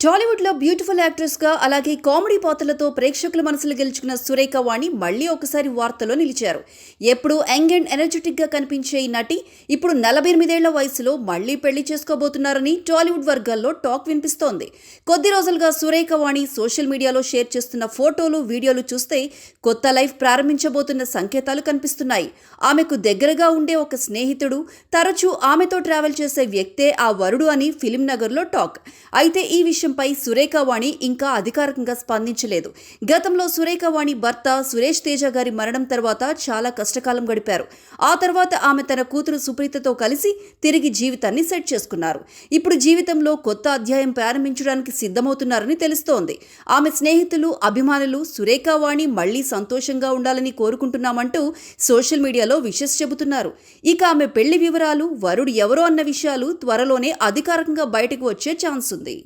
టాలీవుడ్లో బ్యూటిఫుల్ యాక్ట్రెస్గా అలాగే కామెడీ పాత్రలతో ప్రేక్షకుల మనసులు గెలుచుకున్న సురేఖ వాణి మళ్ళీ ఒకసారి వార్తలో నిలిచారు. ఎప్పుడు యంగ్ అండ్ ఎనర్జెటిక్గా కనిపించే ఈ నటి ఇప్పుడు నలభై ఎనిమిదేళ్ళ వయసులో మళ్ళీ పెళ్ళి చేసుకోబోతున్నారని టాలీవుడ్ వర్గాల్లో టాక్ వినిపిస్తోంది. కొద్ది రోజులుగా సురేఖ వాణి సోషల్ మీడియాలో షేర్ చేస్తున్న ఫోటోలు వీడియోలు చూస్తే కొత్త లైఫ్ ప్రారంభించబోతున్న సంకేతాలు కనిపిస్తున్నాయి. ఆమెకు దగ్గరగా ఉండే ఒక స్నేహితుడు తరచూ ఆమెతో ట్రావెల్ చేసే వ్యక్తే ఆ వరుడు అని ఫిలిం నగర్లో టాక్. అయితే ఈ విషయం విషయంపై సురేఖవాణి ఇంకా అధికారికంగా స్పందించలేదు. గతంలో సురేఖవాణి భర్త సురేష్ తేజ గారి మరణం తర్వాత చాలా కష్టకాలం గడిపారు. ఆ తర్వాత ఆమె తన కూతురు సుప్రీతతో కలిసి తిరిగి జీవితాన్ని సెట్ చేసుకున్నారు. ఇప్పుడు జీవితంలో కొత్త అధ్యాయం ప్రారంభించడానికి సిద్ధమవుతున్నారని తెలుస్తోంది. ఆమె స్నేహితులు అభిమానులు సురేఖవాణి మళ్ళీ సంతోషంగా ఉండాలని కోరుకుంటున్నామంటూ సోషల్ మీడియాలో విషెస్ చెబుతున్నారు. ఇక ఆమె పెళ్ళి వివరాలు వరుడు ఎవరో అన్న విషయాలు త్వరలోనే అధికారికంగా బయటకు వచ్చే ఛాన్స్ ఉంది.